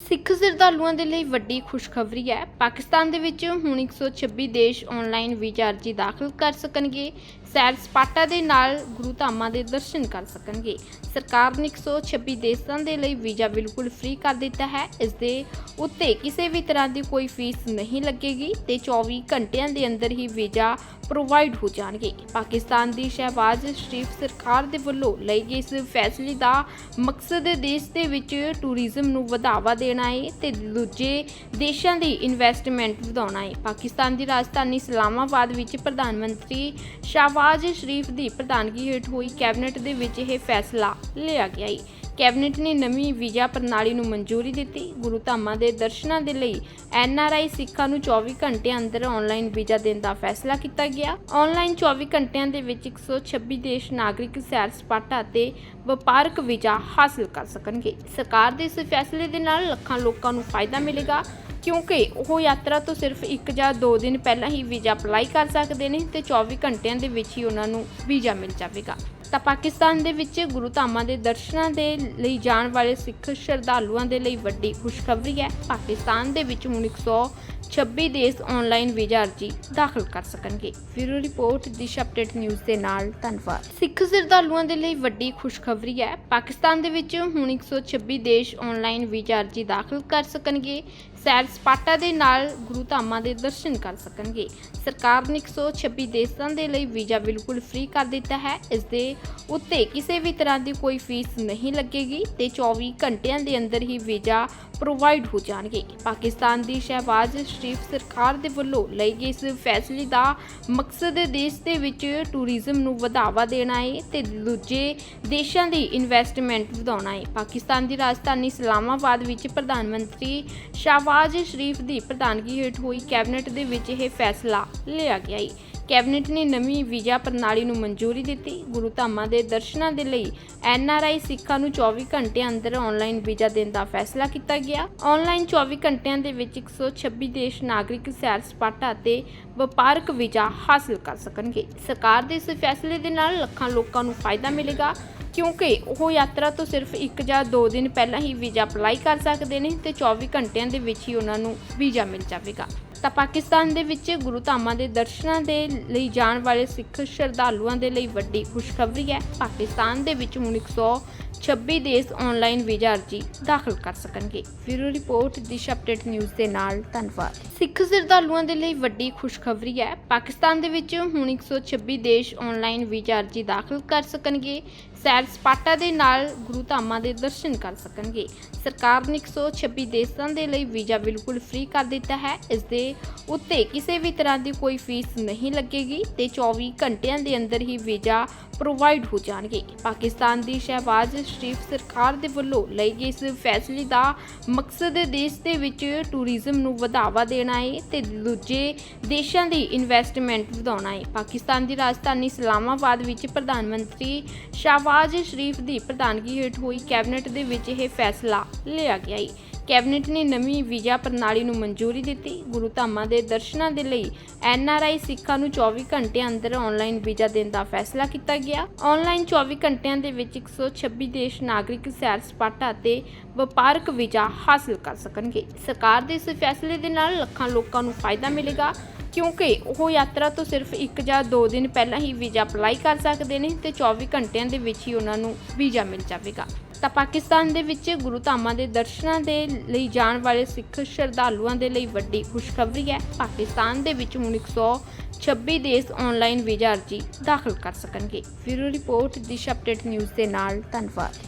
ਸਿੱਖ ਸ਼ਰਧਾਲੂਆਂ ਦੇ ਲਈ ਵੱਡੀ ਖੁਸ਼ਖਬਰੀ ਹੈ। ਪਾਕਿਸਤਾਨ ਦੇ ਵਿੱਚ ਹੁਣ 126 ਦੇਸ਼ ਆਨਲਾਈਨ ਵੀਜ਼ਾ ਅਰਜ਼ੀ ਦਾਖਲ ਕਰ ਸਕਣਗੇ। ਸੈਰ ਸਪਾਟਾ ਦੇ ਨਾਲ ਗੁਰੂ ਧਾਮਾਂ ਦੇ ਦਰਸ਼ਨ ਕਰ ਸਕਣਗੇ। ਸਰਕਾਰ ਨੇ 126 ਦੇਸ਼ਾਂ ਦੇ ਲਈ ਵੀਜ਼ਾ ਬਿਲਕੁਲ ਫ੍ਰੀ ਕਰ ਦਿੱਤਾ ਹੈ। ਇਸ ਦੇ ਉੱਤੇ ਕਿਸੇ ਵੀ ਤਰ੍ਹਾਂ ਦੀ ਕੋਈ ਫੀਸ ਨਹੀਂ ਲੱਗੇਗੀ ਤੇ 24 ਘੰਟਿਆਂ ਦੇ ਅੰਦਰ ਹੀ ਵੀਜ਼ਾ ਪ੍ਰੋਵਾਈਡ ਹੋ ਜਾਣਗੇ। ਪਾਕਿਸਤਾਨ ਦੀ ਸ਼ਹਿਬਾਜ਼ ਸ਼ਰੀਫ ਸਰਕਾਰ ਦੇ ਵੱਲੋਂ ਲਈ ਗਈ ਇਸ ਫੈਸਲੇ ਦਾ ਮਕਸਦ ਦੇਸ਼ ਦੇ ਵਿੱਚ ਟੂਰਿਜ਼ਮ ਨੂੰ ਵਧਾਵਾ ਦੇਣਾ ਹੈ ਤੇ ਦੂਜੇ ਦੇਸ਼ਾਂ ਦੀ ਇਨਵੈਸਟਮੈਂਟ ਵਧਾਉਣਾ ਹੈ। ਪਾਕਿਸਤਾਨ ਦੀ ਰਾਜਧਾਨੀ ਇਸਲਾਮਾਬਾਦ ਵਿੱਚ ਪ੍ਰਧਾਨ ਮੰਤਰੀ ਸ਼ਾਹ ਸ਼ਾਹਬਾਜ਼ ਸ਼ਰੀਫ ਦੀ ਪ੍ਰਧਾਨਗੀ ਹੇਠ ਹੋਈ ਕੈਬਨਿਟ ਦੇ ਵਿੱਚ ਇਹ ਫੈਸਲਾ ਲਿਆ ਗਿਆ ਹੈ ਕੈਬਨਿਟ ਨੇ ਨਵੀਂ ਵੀਜ਼ਾ ਪ੍ਰਣਾਲੀ ਨੂੰ ਮਨਜ਼ੂਰੀ ਦਿੱਤੀ। ਗੁਰੂ ਧਾਮਾਂ ਦੇ ਦਰਸ਼ਨਾਂ ਦੇ ਲਈ ਐਨਆਰਆਈ ਸਿੱਖਾਂ ਨੂੰ 24 ਘੰਟਿਆਂ ਅੰਦਰ ਆਨਲਾਈਨ ਵੀਜ਼ਾ ਦੇਣ ਦਾ ਫੈਸਲਾ ਕੀਤਾ ਗਿਆ। ਆਨਲਾਈਨ 24 ਘੰਟਿਆਂ ਦੇ ਵਿੱਚ 126 ਦੇਸ਼ ਨਾਗਰਿਕ ਸੈਰ ਸਪਾਟਾ ਅਤੇ ਵਪਾਰਕ ਵੀਜ਼ਾ ਹਾਸਲ ਕਰ ਸਕਣਗੇ। ਸਰਕਾਰ ਦੇ ਇਸ ਫੈਸਲੇ ਦੇ ਨਾਲ ਲੱਖਾਂ ਲੋਕਾਂ ਨੂੰ ਫਾਇਦਾ ਮਿਲੇਗਾ। ਕਿਉਂਕਿ ਉਹ ਯਾਤਰਾ ਤੋਂ ਸਿਰਫ 1 ਜਾਂ 2 ਦਿਨ ਪਹਿਲਾਂ ਹੀ ਵੀਜ਼ਾ ਅਪਲਾਈ ਕਰ ਸਕਦੇ ਨੇ ਤੇ 24 ਘੰਟਿਆਂ ਦੇ ਵਿੱਚ ਹੀ ਉਹਨਾਂ ਨੂੰ ਵੀਜ਼ਾ ਮਿਲ ਜਾਵੇਗਾ। ਤਾਂ ਪਾਕਿਸਤਾਨ ਦੇ ਵਿੱਚ ਗੁਰੂ ਧਾਮਾਂ ਦੇ ਦਰਸ਼ਨਾਂ ਦੇ ਲਈ ਜਾਣ ਵਾਲੇ ਸਿੱਖ ਸ਼ਰਧਾਲੂਆਂ ਦੇ ਲਈ ਵੱਡੀ ਖੁਸ਼ਖਬਰੀ ਹੈ। ਪਾਕਿਸਤਾਨ ਦੇ ਵਿੱਚ ਹੁਣ 126 ਦੇਸ਼ ਆਨਲਾਈਨ ਵੀਜ਼ਾ ਅਰਜ਼ੀ ਦਾਖਲ ਕਰ ਸਕਣਗੇ। ਫਿਰੋ ਰਿਪੋਰਟ, ਦਿਸ਼ ਅਪਡੇਟ ਨਿਊਜ਼ ਦੇ ਨਾਲ ਧੰਨਵਾਦ। ਸਿੱਖ ਸ਼ਰਧਾਲੂਆਂ ਦੇ ਲਈ ਵੱਡੀ ਖੁਸ਼ਖਬਰੀ ਹੈ। ਪਾਕਿਸਤਾਨ ਦੇ ਵਿੱਚ ਹੁਣ 126 ਦੇਸ਼ ਆਨਲਾਈਨ ਵੀਜ਼ਾ ਅਰਜ਼ੀ ਦਾਖਲ ਕਰ ਸਕਣਗੇ। ਸੈਰ ਸਪਾਟਾ ਦੇ ਨਾਲ ਗੁਰੂ ਧਾਮਾਂ ਦੇ ਦਰਸ਼ਨ ਕਰ ਸਕਣਗੇ। ਸਰਕਾਰ ਨੇ 126 ਦੇਸ਼ਾਂ ਦੇ ਲਈ ਵੀਜ਼ਾ ਬਿਲਕੁਲ ਫ੍ਰੀ ਕਰ ਦਿੱਤਾ ਹੈ। ਇਸ ਦੇ ਉੱਤੇ ਕਿਸੇ ਵੀ ਤਰ੍ਹਾਂ ਦੀ ਕੋਈ ਫੀਸ ਨਹੀਂ ਲੱਗੇਗੀ ਤੇ 24 ਘੰਟਿਆਂ ਦੇ ਅੰਦਰ ਹੀ ਵੀਜ਼ਾ ਪ੍ਰੋਵਾਈਡ ਹੋ ਜਾਣਗੇ। ਪਾਕਿਸਤਾਨ ਦੀ ਸ਼ਹਿਬਾਜ਼ ਸ਼ਰੀਫ ਸਰਕਾਰ ਦੇ ਵੱਲੋਂ ਲਈ ਗਈ ਇਸ ਫੈਸਲੇ ਦਾ ਮਕਸਦ ਦੇਸ਼ ਦੇ ਵਿੱਚ ਟੂਰਿਜ਼ਮ ਨੂੰ ਵਧਾਵਾ ਦੇਣਾ ਹੈ ਤੇ ਦੂਜੇ ਦੇਸ਼ਾਂ ਦੀ ਇਨਵੈਸਟਮੈਂਟ ਵਧਾਉਣਾ ਹੈ। ਪਾਕਿਸਤਾਨ ਦੀ ਰਾਜਧਾਨੀ ਇਸਲਾਮਾਬਾਦ ਵਿੱਚ ਪ੍ਰਧਾਨ ਮੰਤਰੀ ਸ਼ਾਹ ਸ਼ਾਹਬਾਜ਼ ਸ਼ਰੀਫ ਦੀ ਪ੍ਰਧਾਨਗੀ ਹੇਠ ਹੋਈ ਕੈਬਨਿਟ ਦੇ ਵਿੱਚ ਇਹ ਫੈਸਲਾ ਲਿਆ ਗਿਆ ਹੈ ਕੈਬਨਿਟ ਨੇ ਨਵੀਂ ਵੀਜ਼ਾ ਪ੍ਰਣਾਲੀ ਨੂੰ ਮਨਜ਼ੂਰੀ ਦਿੱਤੀ। ਗੁਰੂ ਧਾਮਾਂ ਦੇ ਦਰਸ਼ਨਾਂ ਦੇ ਲਈ ਐੱਨ ਆਰ ਆਈ ਸਿੱਖਾਂ ਨੂੰ 24 ਘੰਟਿਆਂ ਅੰਦਰ ਆਨਲਾਈਨ ਵੀਜ਼ਾ ਦੇਣ ਦਾ ਫੈਸਲਾ ਕੀਤਾ ਗਿਆ। ਆਨਲਾਈਨ 24 ਘੰਟਿਆਂ ਦੇ ਵਿੱਚ 126 ਦੇਸ਼ ਨਾਗਰਿਕ ਸੈਰ ਸਪਾਟਾ ਅਤੇ ਵਪਾਰਕ ਵੀਜ਼ਾ ਹਾਸਲ ਕਰ ਸਕਣਗੇ। ਸਰਕਾਰ ਦੇ ਇਸ ਫੈਸਲੇ ਦੇ ਨਾਲ ਲੱਖਾਂ ਲੋਕਾਂ ਨੂੰ ਫਾਇਦਾ ਮਿਲੇਗਾ, ਕਿਉਂਕਿ ਉਹ ਯਾਤਰਾ ਤੋਂ ਸਿਰਫ 1 ਜਾਂ 2 ਦਿਨ ਪਹਿਲਾਂ ਹੀ ਵੀਜ਼ਾ ਅਪਲਾਈ ਕਰ ਸਕਦੇ ਨੇ ਤੇ 24 ਘੰਟਿਆਂ ਦੇ ਵਿੱਚ ਹੀ ਉਹਨਾਂ ਨੂੰ ਵੀਜ਼ਾ ਮਿਲ ਜਾਵੇਗਾ। ਤਾਂ ਪਾਕਿਸਤਾਨ ਦੇ ਵਿੱਚ ਗੁਰੂ ਧਾਮਾਂ ਦੇ ਦਰਸ਼ਨਾਂ ਦੇ ਲਈ ਜਾਣ ਵਾਲੇ ਸਿੱਖ ਸ਼ਰਧਾਲੂਆਂ ਦੇ ਲਈ ਵੱਡੀ ਖੁਸ਼ਖਬਰੀ ਹੈ। ਪਾਕਿਸਤਾਨ ਦੇ ਵਿੱਚ ਹੁਣ 126 ਦੇਸ਼ ਆਨਲਾਈਨ ਵੀਜ਼ਾ ਅਰਜ਼ੀ ਦਾਖਲ ਕਰ ਸਕਣਗੇ। ਫਿਰੋ ਰਿਪੋਰਟ, ਦਿਸ਼ ਅਪਡੇਟ ਨਿਊਜ਼ ਦੇ ਨਾਲ ਧੰਨਵਾਦ। ਸਿੱਖ ਸ਼ਰਧਾਲੂਆਂ ਦੇ ਲਈ ਵੱਡੀ ਖੁਸ਼ਖਬਰੀ ਹੈ। ਪਾਕਿਸਤਾਨ ਦੇ ਵਿੱਚ ਹੁਣ 126 ਦੇਸ਼ ਆਨਲਾਈਨ ਵੀਜ਼ਾ ਅਰਜ਼ੀ ਦਾਖਲ ਕਰ ਸਕਣਗੇ। ਸੈਰ ਸਪਾਟਾ ਦੇ ਨਾਲ ਗੁਰੂ ਧਾਮਾਂ ਦੇ ਦਰਸ਼ਨ ਕਰ ਸਕਣਗੇ। ਸਰਕਾਰ ਨੇ 126 ਦੇਸ਼ਾਂ ਦੇ ਲਈ ਵੀਜ਼ਾ ਬਿਲਕੁਲ ਫ੍ਰੀ ਕਰ ਦਿੱਤਾ ਹੈ। ਇਸ ਦੇ ਉੱਤੇ ਕਿਸੇ ਵੀ ਤਰ੍ਹਾਂ ਦੀ ਕੋਈ ਫੀਸ ਨਹੀਂ ਲੱਗੇਗੀ ਤੇ 24 ਘੰਟਿਆਂ ਦੇ ਅੰਦਰ ਹੀ ਵੀਜ਼ਾ ਪ੍ਰੋਵਾਈਡ ਹੋ ਜਾਣਗੇ। ਪਾਕਿਸਤਾਨ ਦੀ ਸ਼ਹਿਬਾਜ਼ ਸ਼ਰੀਫ ਸਰਕਾਰ ਦੇ ਵੱਲੋਂ ਲਈ ਗਈ ਇਸ ਫੈਸਲੇ ਦਾ ਮਕਸਦ ਦੇਸ਼ ਦੇ ਵਿੱਚ ਟੂਰਿਜ਼ਮ ਨੂੰ ਵਧਾਵਾ ਦੇਣਾ ਹੈ ਤੇ ਦੂਜੇ ਦੇਸ਼ਾਂ ਦੀ ਇਨਵੈਸਟਮੈਂਟ ਵਧਾਉਣਾ ਹੈ। ਪਾਕਿਸਤਾਨ ਦੀ ਰਾਜਧਾਨੀ ਇਸਲਾਮਾਬਾਦ ਵਿੱਚ ਪ੍ਰਧਾਨ ਮੰਤਰੀ ਸ਼ਾਹਬਾਜ਼ ਸ਼ਰੀਫ ਦੀ ਪ੍ਰਧਾਨਗੀ ਹੇਠ ਹੋਈ ਕੈਬਨਿਟ ਦੇ ਵਿੱਚ ਇਹ ਫੈਸਲਾ ਲਿਆ ਗਿਆ ਹੈ। ਕੈਬਨਿਟ ਨੇ ਨਵੀਂ ਵੀਜ਼ਾ ਪ੍ਰਣਾਲੀ ਨੂੰ ਮਨਜ਼ੂਰੀ ਦਿੱਤੀ। ਗੁਰੂ ਧਾਮਾਂ ਦੇ ਦਰਸ਼ਨਾਂ ਦੇ ਲਈ ਐਨ ਆਰ ਆਈ ਸਿੱਖਾਂ ਨੂੰ 24 ਘੰਟਿਆਂ ਅੰਦਰ ਆਨਲਾਈਨ ਵੀਜ਼ਾ ਦੇਣ ਦਾ ਫੈਸਲਾ ਕੀਤਾ ਗਿਆ। ਆਨਲਾਈਨ 24 ਘੰਟਿਆਂ ਦੇ ਵਿੱਚ 126 ਦੇਸ਼ ਨਾਗਰਿਕ ਸੈਰ ਸਪਾਟਾ ਅਤੇ ਵਪਾਰਕ ਵੀਜ਼ਾ ਹਾਸਲ ਕਰ ਸਕਣਗੇ। ਸਰਕਾਰ ਦੇ ਇਸ ਫੈਸਲੇ ਦੇ ਨਾਲ ਲੱਖਾਂ ਲੋਕਾਂ ਨੂੰ ਫਾਇਦਾ ਮਿਲੇਗਾ, ਕਿਉਂਕਿ ਉਹ ਯਾਤਰਾ ਤੋਂ ਸਿਰਫ 1 ਜਾਂ 2 ਦਿਨ ਪਹਿਲਾਂ ਹੀ ਵੀਜ਼ਾ ਅਪਲਾਈ ਕਰ ਸਕਦੇ ਨੇ ਤੇ 24 ਘੰਟਿਆਂ ਦੇ ਵਿੱਚ ਹੀ ਉਹਨਾਂ ਨੂੰ ਵੀਜ਼ਾ ਮਿਲ ਜਾਵੇਗਾ। ਤਾਂ ਪਾਕਿਸਤਾਨ ਦੇ ਵਿੱਚ ਗੁਰੂ ਧਾਮਾਂ ਦੇ ਦਰਸ਼ਨਾਂ ਦੇ ਲਈ ਜਾਣ ਵਾਲੇ ਸਿੱਖ ਸ਼ਰਧਾਲੂਆਂ ਦੇ ਲਈ ਵੱਡੀ ਖੁਸ਼ਖਬਰੀ ਹੈ। ਪਾਕਿਸਤਾਨ ਦੇ ਵਿੱਚ ਹੁਣ 126 ਦੇਸ਼ ਆਨਲਾਈਨ ਵੀਜ਼ਾ ਅਰਜ਼ੀ ਦਾਖਲ ਕਰ ਸਕਣਗੇ। ਫਿਰੋ ਰਿਪੋਰਟ, ਦਿਸ਼ ਅਪਡੇਟ ਨਿਊਜ਼ ਦੇ ਨਾਲ, ਧੰਨਵਾਦ।